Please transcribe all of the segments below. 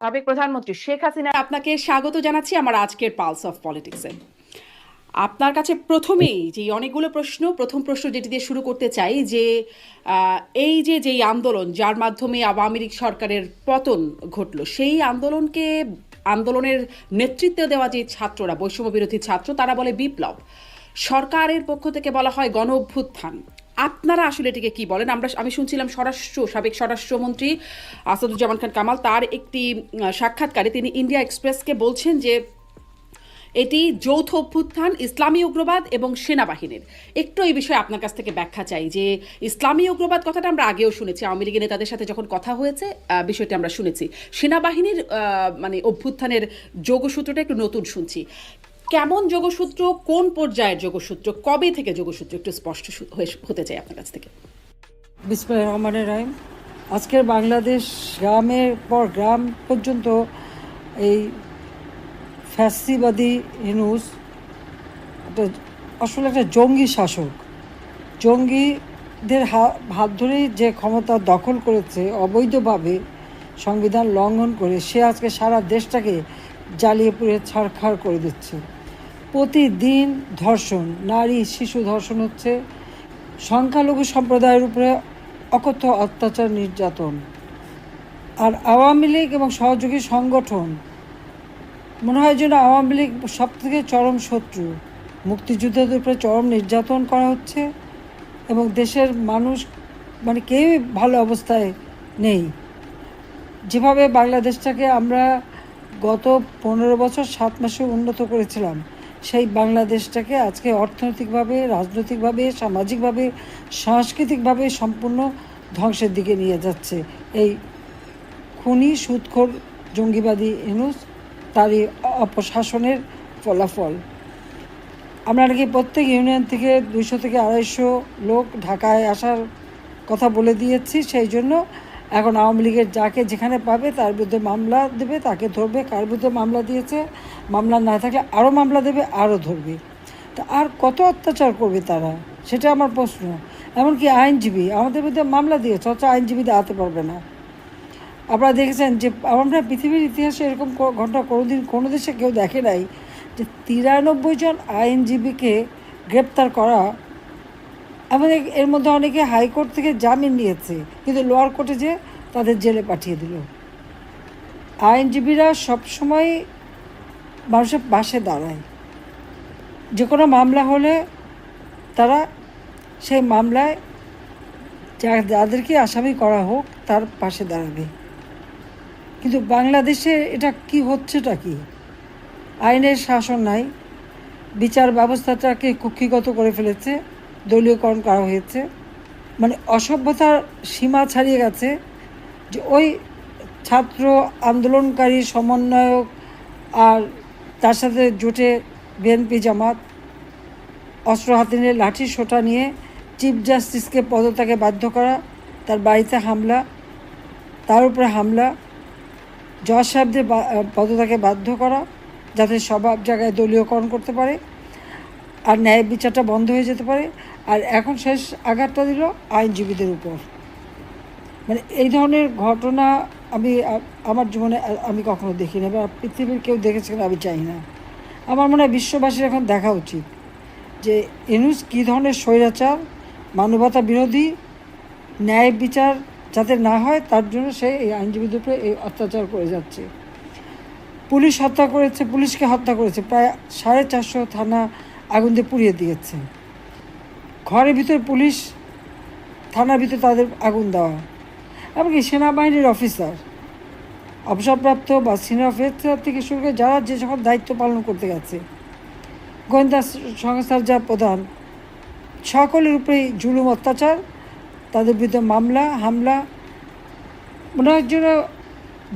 সাবেক প্রধানমন্ত্রী শেখ হাসিনা আপনাকে স্বাগত জানাচ্ছি আমার আজকের পালস অফ পলিটিক্সে আপনার কাছে প্রথমেই যে অনেকগুলো প্রশ্ন, প্রথম প্রশ্ন যেটি দিয়ে শুরু করতে চাই যে এই যে যেই আন্দোলন, যার মাধ্যমে আওয়ামী লীগ সরকারের পতন ঘটলো, সেই আন্দোলনকে, আন্দোলনের নেতৃত্ব দেওয়া যে ছাত্ররা বৈষম্য বিরোধী ছাত্র, তারা বলে বিপ্লব। সরকারের পক্ষ থেকে বলা হয় গণ অভ্যুত্থান আপনারা আসলে এটিকে কি বলেন? আমরা আমি শুনছিলাম স্বরাষ্ট্র, সাবেক স্বরাষ্ট্রমন্ত্রী আসাদুজ্জামান খান কামাল, তার একটি সাক্ষাৎকারে তিনি ইন্ডিয়া এক্সপ্রেসকে বলছেন যে এটি যৌথ অভ্যুত্থান, ইসলামী উগ্রবাদ এবং সেনাবাহিনীর। একটু এই বিষয়ে আপনার কাছ থেকে ব্যাখ্যা চাই যে ইসলামী উগ্রবাদ কথাটা আমরা আগেও শুনেছি। আওয়ামী লীগের নেতাদের সাথে যখন কথা হয়েছে বিষয়টি আমরা শুনেছি। সেনাবাহিনীর মানে অভ্যুত্থানের যোগসূত্রটা একটু নতুন শুনছি। কেমন যোগসূত্র, কোন পর্যায়ের যোগসূত্র, কবে থেকে যোগসূত্র একটু স্পষ্ট হতে চাই আপনার কাছ থেকে? বিসমুল্লাহ রহমানের রাহিম। আজকের বাংলাদেশ গ্রামের পর গ্রাম পর্যন্ত এই ফ্যাসিবাদী হিনুস একটা আসলে একটা জঙ্গি শাসক। জঙ্গিদের হাত ধরেই যে ক্ষমতা দখল করেছে, অবৈধভাবে সংবিধান লঙ্ঘন করে, সে আজকে সারা দেশটাকে জ্বালিয়ে পুড়ে ছাড়খাড় করে দিচ্ছে। প্রতিদিন ধর্ষণ, নারী, শিশু ধর্ষণ হচ্ছে সংখ্যালঘু সম্প্রদায়ের উপরে অকথ্য অত্যাচার, নির্যাতন। আর আওয়ামী লীগ এবং সহযোগী সংগঠন, মনে হয় যেন আওয়ামী লীগ সব থেকে চরম শত্রু। মুক্তিযুদ্ধের উপরে চরম নির্যাতন করা হচ্ছে এবং দেশের মানুষ মানে কেউই ভালো অবস্থায় নেই। যেভাবে বাংলাদেশটাকে আমরা গত পনেরো বছর সাত মাসে উন্নত করেছিলাম সেই বাংলাদেশটাকে আজকে অর্থনৈতিকভাবে, রাজনৈতিকভাবে, সামাজিকভাবে, সাংস্কৃতিকভাবে সম্পূর্ণ ধ্বংসের দিকে নিয়ে যাচ্ছে। এই খুনি সুদখোর জঙ্গিবাদী ইনুস তারই অপশাসনের ফলাফল। আমরা নাকি প্রত্যেক ইউনিয়ন থেকে দুইশো থেকে আড়াইশো লোক ঢাকায় আসার কথা বলে দিয়েছি, সেই জন্য এখন আওয়ামী লীগের যাকে যেখানে পাবে তার বিরুদ্ধে মামলা দেবে, তাকে ধরবে, কার বিরুদ্ধে মামলা দিয়েছে, মামলা না থাকলে আরও মামলা দেবে আরও ধরবে। তা আর কত অত্যাচার করবে তারা? সেটা আমার প্রশ্ন। এমনকি আইনজীবী, আমাদের বিরুদ্ধে মামলা দিয়েছে, অথচ আইনজীবী দাঁড়াতে পারবে না। আপনারা দেখেছেন যে, আমরা পৃথিবীর ইতিহাসে এরকম ঘটনা কোনোদিন, কোনো দেশে কেউ দেখে নাই যে তিরানব্বই জন আইনজীবীকে গ্রেপ্তার করা আমাদের এর মধ্যে অনেকে হাইকোর্ট থেকে জামিন নিয়েছে, কিন্তু লোয়ার কোর্টে যে তাদের জেলে পাঠিয়ে দিল। আইনজীবীরা সবসময় মানুষের পাশে দাঁড়ায়। যে কোনো মামলা হলে তারা সেই মামলায় যাদেরকে আসামি করা হোক তার পাশে দাঁড়াবে। কিন্তু বাংলাদেশে এটা কি হচ্ছেটা কি? আইনের শাসন নাই, বিচার ব্যবস্থাটাকে কুক্ষিগত করে ফেলেছে। দলীয়করণ করা হয়েছে। মানে অসভ্যতার সীমা ছাড়িয়ে গেছে যে ওই ছাত্র আন্দোলনকারী সমন্বয়ক আর তার সাথে জোটে বিএনপি জামাত অস্ত্র হাতে নিয়ে লাঠি সোটা নিয়ে চিফ জাস্টিসকে পদত্যাগে বাধ্য করা, তার বাড়িতে হামলা, তার উপরে হামলা, জজ সাহেবদের পদত্যাগে বাধ্য করা যাতে সব জায়গায় দলীয়করণ করতে পারে। আর ন্যায় বিচারটা বন্ধ হয়ে যেতে পারে। আর এখন শেষ আঘাতটা দিল আইনজীবীদের উপর। মানে এই ধরনের ঘটনা আমি, আমার জীবনে আমি কখনো দেখিনি, বা পৃথিবীর কেউ দেখেছে আমি চাই না। আমার মনে হয় বিশ্ববাসীর এখন দেখা উচিত যে এনুস কী ধরনের স্বৈরাচার, মানবতা বিরোধী, ন্যায় বিচার যাতে না হয়, তার জন্য সে এই আইনজীবীদের উপরে এই অত্যাচার করে যাচ্ছে। পুলিশ হত্যা করেছে, পুলিশকে হত্যা করেছে। প্রায় সাড়ে চারশো থানা আগুন দিয়ে পুড়িয়ে দিয়েছে। ঘরের ভিতরে পুলিশ, থানার ভিতরে তাদের আগুন দেওয়া। এমনকি সেনাবাহিনীর অফিসার, অবসরপ্রাপ্ত বা সিনিয়র অফিসার থেকে শুরু করে যারা যে সকল দায়িত্ব পালন করতে গেছে, গোয়েন্দা সংস্থার যা প্রধান, সকলের উপরেই জুলুম অত্যাচার, তাদের বিরুদ্ধে মামলা, হামলা। মনে হয়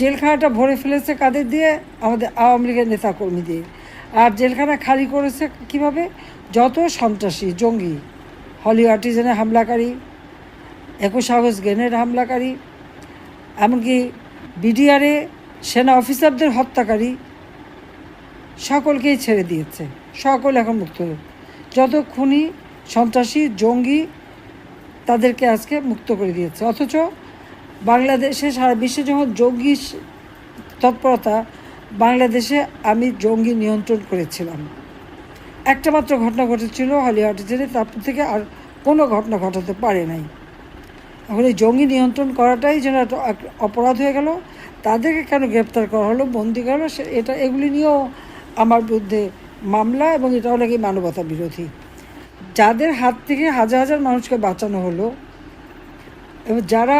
জেলখানাটা ভরে ফেলেছে কাদের দিয়ে? আমাদের আওয়ামী লীগের নেতাকর্মী দিয়ে আর জেলখানা খালি করেছে কীভাবে? যত সন্ত্রাসী, জঙ্গি, হলি আর্টিজেনের হামলাকারী, একুশ আগস্ট গ্রেনেড হামলাকারী, এমনকি বিডিআরে সেনা অফিসারদের হত্যাকারী, সকলকেই ছেড়ে দিয়েছে। সকল এখন মুক্ত। যত খুনি সন্ত্রাসী, জঙ্গি তাদেরকে আজকে মুক্ত করে দিয়েছে। অথচ বাংলাদেশে সারা বিশ্বে যখন জঙ্গি তৎপরতা বাংলাদেশে আমি জঙ্গি নিয়ন্ত্রণ করেছিলাম। একটা মাত্র ঘটনা ঘটেছিল হলিউডে জেলে তারপর থেকে আর কোনো ঘটনা ঘটাতে পারে নাই। এখন এই জঙ্গি নিয়ন্ত্রণ করাটাই যেন অপরাধ হয়ে গেল, তাদেরকে কেন গ্রেপ্তার করা হলো, বন্দি করা হলো এটা, এগুলি নিয়েও আমার বিরুদ্ধে মামলা এবং এটাও নাকি মানবতা বিরোধী। যাদের হাত থেকে হাজার হাজার মানুষকে বাঁচানো হলো, এবং যারা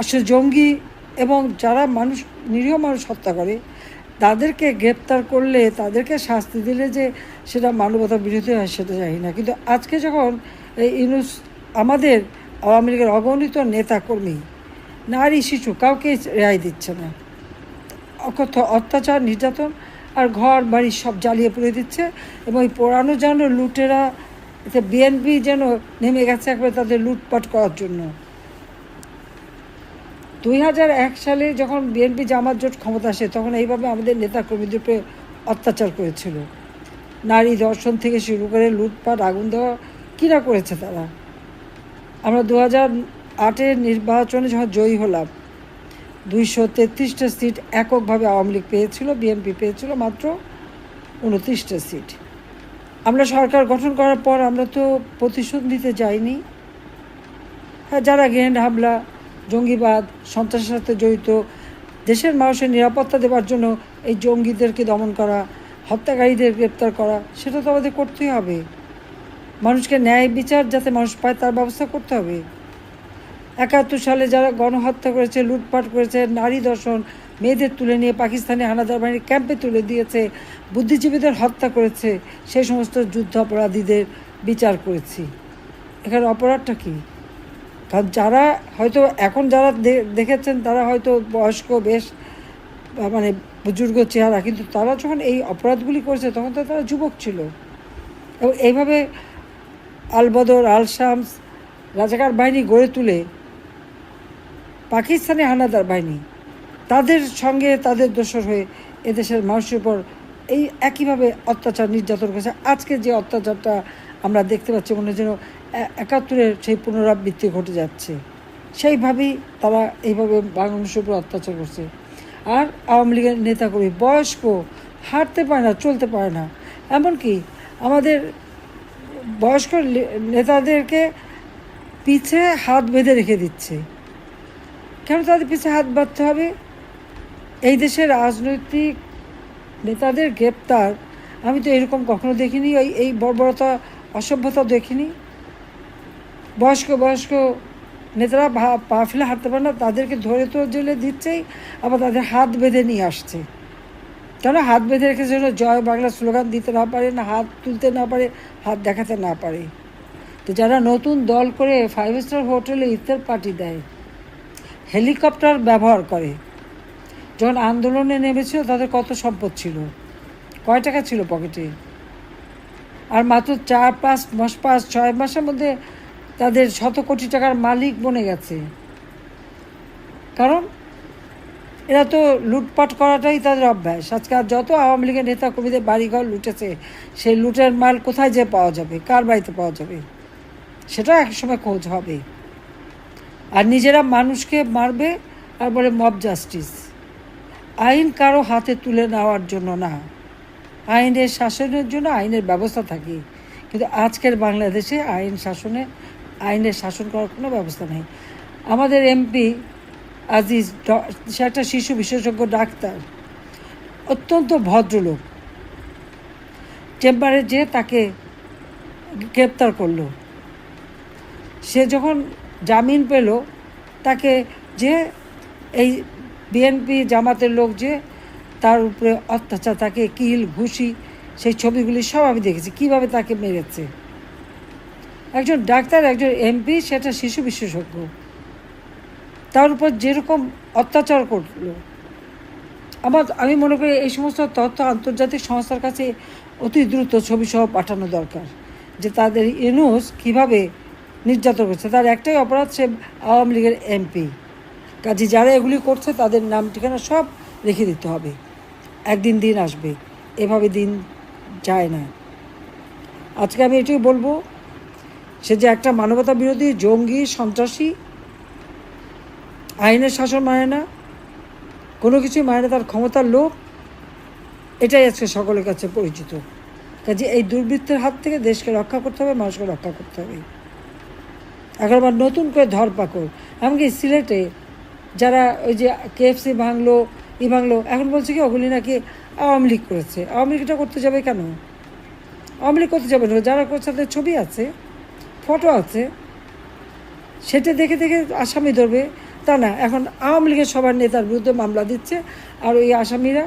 আসলে জঙ্গি এবং যারা মানুষ, নিরীহ মানুষ হত্যা করে তাদেরকে গ্রেপ্তার করলে, তাদেরকে শাস্তি দিলে যে সেটা মানবতা বিরোধী হয়, সেটা জানি না। কিন্তু আজকে যখন এই আমাদের আওয়ামী লীগের অগণিত নেতাকর্মী, নারী শিশু, কাউকে রেহাই দিচ্ছে না। অকথ্য অত্যাচার, নির্যাতন আর ঘর বাড়ি সব জ্বালিয়ে পুড়ে দিচ্ছে এবং এই পোড়ানো যেন লুটেরা বিএনপি যেন নেমে গেছে একবার তাদের লুটপাট করার জন্য। দুই হাজার এক সালে যখন বিএনপি জামাত জোট ক্ষমতা আসে, তখন এইভাবে আমাদের নেতা কর্মীদের উপরে অত্যাচার করেছিল। নারী ধর্ষণ থেকে শুরু করে লুটপাট, আগুন দেওয়া কীরা করেছে তারা? আমরা দু হাজার আটের নির্বাচনে যখন জয়ী হলাম, দুইশো তেত্রিশটা সিট এককভাবে আওয়ামী লীগ পেয়েছিল, বিএনপি পেয়েছিল মাত্র উনত্রিশটা সিট। আমরা সরকার গঠন করার পর আমরা তো প্রতিশোধ নিতে যাইনি। হ্যাঁ যারা গ্রেনেড হামলা জঙ্গিবাদ, সন্ত্রাসের সাথে জড়িত, দেশের মানুষের নিরাপত্তা দেওয়ার জন্য এই জঙ্গিদেরকে দমন করা, হত্যাকারীদের গ্রেপ্তার করা, সেটা তো আমাদের করতেই হবে। মানুষকে ন্যায় বিচার যাতে মানুষ পায়, তার ব্যবস্থা করতে হবে। একাত্তর সালে যারা গণহত্যা করেছে, লুটপাট করেছে, নারী দর্শন, মেয়েদের তুলে নিয়ে পাকিস্তানি হানাদার বাহিনীর ক্যাম্পে তুলে দিয়েছে, বুদ্ধিজীবীদের হত্যা করেছে, সেই সমস্ত যুদ্ধাপরাধীদের বিচার করেছি। এখানে অপরাধটা কী? কারণ যারা হয়তো এখন যারা দেখেছেন, তারা হয়তো বয়স্ক, বেশ মানে বুজুর্গ চেহারা, কিন্তু তারা যখন এই অপরাধগুলি করেছে, তখন তো তারা যুবক ছিল। এবং এইভাবে আলবদর আল শামস, রাজাকার বাহিনী গড়ে তুলে, পাকিস্তানি হানাদার বাহিনী, তাদের সঙ্গে তাদের দোষর হয়ে এদেশের মানুষের উপর এই একইভাবে অত্যাচার নির্যাতন করেছে। আজকে যে অত্যাচারটা আমরা দেখতে পাচ্ছি মনে যেন একাত্তরের সেই পুনরাবৃত্তি ঘটে যাচ্ছে। সেইভাবেই তারা এইভাবে বাংলাদেশের উপর অত্যাচার করছে। আর আওয়ামী লীগের নেতাকর্মী বয়স্ক হাঁটতে পারে না, চলতে পারে না। এমনকি আমাদের বয়স্ক নেতাদেরকে পিছে হাত বেঁধে রেখে দিচ্ছে। কেন তাদের পিছে হাত বাঁধতে হবে? এই দেশের রাজনৈতিক নেতাদের গ্রেপ্তার আমি তো এরকম কখনো দেখিনি। এই বর্বরতা অসভ্যতা দেখিনি। বয়স্ক বয়স্ক নেতারা পা ফেলে হাঁটতে পারে না, তাদেরকে ধরে তো জেলে দিচ্ছেই, আবার তাদের হাত বেঁধে নিয়ে আসছে। কেন? হাত বেঁধে রেখেছে যেন জয় বাংলা স্লোগান দিতে না পারে না, হাত তুলতে না পারে, হাত দেখাতে না পারে। তো যারা নতুন দল করে ফাইভ স্টার হোটেলে ইফতার পার্টি দেয়, হেলিকপ্টার ব্যবহার করে, যখন আন্দোলনে নেমেছিল তাদের কত সম্পদ ছিল? কয় টাকা ছিল পকেটে আর মাত্র চার পাঁচ মাস, পাঁচ, ছয় মাসের মধ্যে তাদের শত কোটি টাকার মালিক বনে গেছে। কারণ এরা তো লুটপাট করাটাই তাদের অভ্যাস। আজকে আর যত আওয়ামী লীগের নেতা কর্মীদের বাড়িঘর লুটেছে, সেই লুটের মাল কোথায় যে পাওয়া যাবে? কার বাড়িতে পাওয়া যাবে? সেটা এক সময় খোঁজ হবে। আর নিজেরা মানুষকে মারবে আর বলে মব জাস্টিস আইন কারও হাতে তুলে নেওয়ার জন্য না। আইনের শাসনের জন্য আইনের ব্যবস্থা থাকে। কিন্তু আজকের বাংলাদেশে আইন শাসনে, আইনের শাসন করার কোনো ব্যবস্থা নেই। আমাদের এমপি আজিজ সে একটা শিশু বিশেষজ্ঞ ডাক্তার, অত্যন্ত ভদ্রলোক। চেম্বারে যেয়ে তাকে গ্রেপ্তার করল, সে যখন জামিন পেল, তাকে যে এই বিএনপি জামাতের লোক যে তার উপরে অত্যাচার, তাকে কিল, ঘুষি, সেই ছবিগুলি সব আমি দেখেছি। কীভাবে তাকে মেরেছে? একজন ডাক্তার, একজন এমপি, সেটা শিশু বিশেষজ্ঞ। তার উপর যেরকম অত্যাচার করল। আমার, আমি মনে করি এই সমস্ত তথ্য আন্তর্জাতিক সংস্থার কাছে অতি দ্রুত ছবি সহ পাঠানো দরকার, যে তাদের ইনুস কীভাবে নির্যাতন করছে। তার একটাই অপরাধ, সে আওয়ামী লীগের এমপি। কাজে যারা এগুলি করছে, তাদের নাম, ঠিকানা সব রেখে দিতে হবে। একদিন দিন আসবে। এভাবে দিন যায় না। আজকে আমি এটাই বলব, সে যে একটা মানবতা বিরোধী, জঙ্গি, সন্ত্রাসী, আইনের শাসন মানে না, কোনো কিছুই মানে তার ক্ষমতার লোক এটাই আজকে সকলের কাছে পরিচিত। কাজে এই দুর্বৃত্তের হাত থেকে দেশকে রক্ষা করতে হবে, মানুষকে রক্ষা করতে হবে। এখন আবার নতুন করে ধরপাকড়। এমনকি সিলেটে যারা ওই যে কেএফসি ভাঙলো ই ভাঙলো এখন বলছে কি ওগুলি নাকি আওয়ামী লীগ করেছে। আওয়ামী লীগটা করতে যাবে কেন? আওয়ামী লীগ করতে যাবে না। যারা করছে, তাদের ছবি আছে, ফটো আছে। সেটা দেখে দেখে আসামি ধরবে। তা না, এখন আওয়ামী লীগের সবার নেতার বিরুদ্ধে মামলা দিচ্ছে। আর ওই আসামিরা,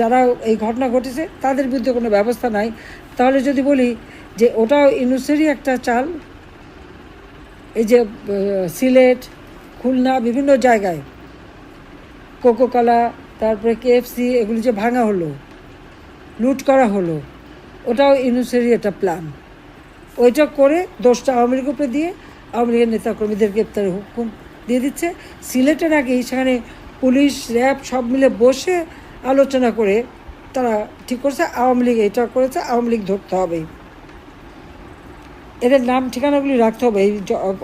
যারা এই ঘটনা ঘটেছে, তাদের বিরুদ্ধে কোনো ব্যবস্থা নাই। তাহলে যদি বলি যে ওটাও ইনুসেরই একটা চাল, এই যে সিলেট, খুলনা, বিভিন্ন জায়গায় কোকোকলা তারপরে কেএফসি এগুলি যে ভাঙা হলো, লুট করা হলো, ওটাও ইনুসেরই একটা প্ল্যান ওইটা করে দোষটা আওয়ামী লীগ উপরে দিয়ে আওয়ামী লীগের নেতাকর্মীদের গ্রেপ্তারের হুকুম দিয়ে দিচ্ছে। সিলেটে নাকি সেখানে পুলিশ, র্যাব সব মিলে বসে আলোচনা করে তারা ঠিক করছে, আওয়ামী লীগ এটা করেছে, আওয়ামী লীগ ধরতে হবে। এদের নাম ঠিকানাগুলি রাখতে হবে। এই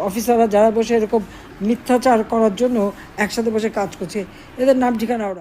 অফিসাররা যারা বসে এরকম মিথ্যাচার করার জন্য একসাথে বসে কাজ করছে। এদের নাম ঠিকানা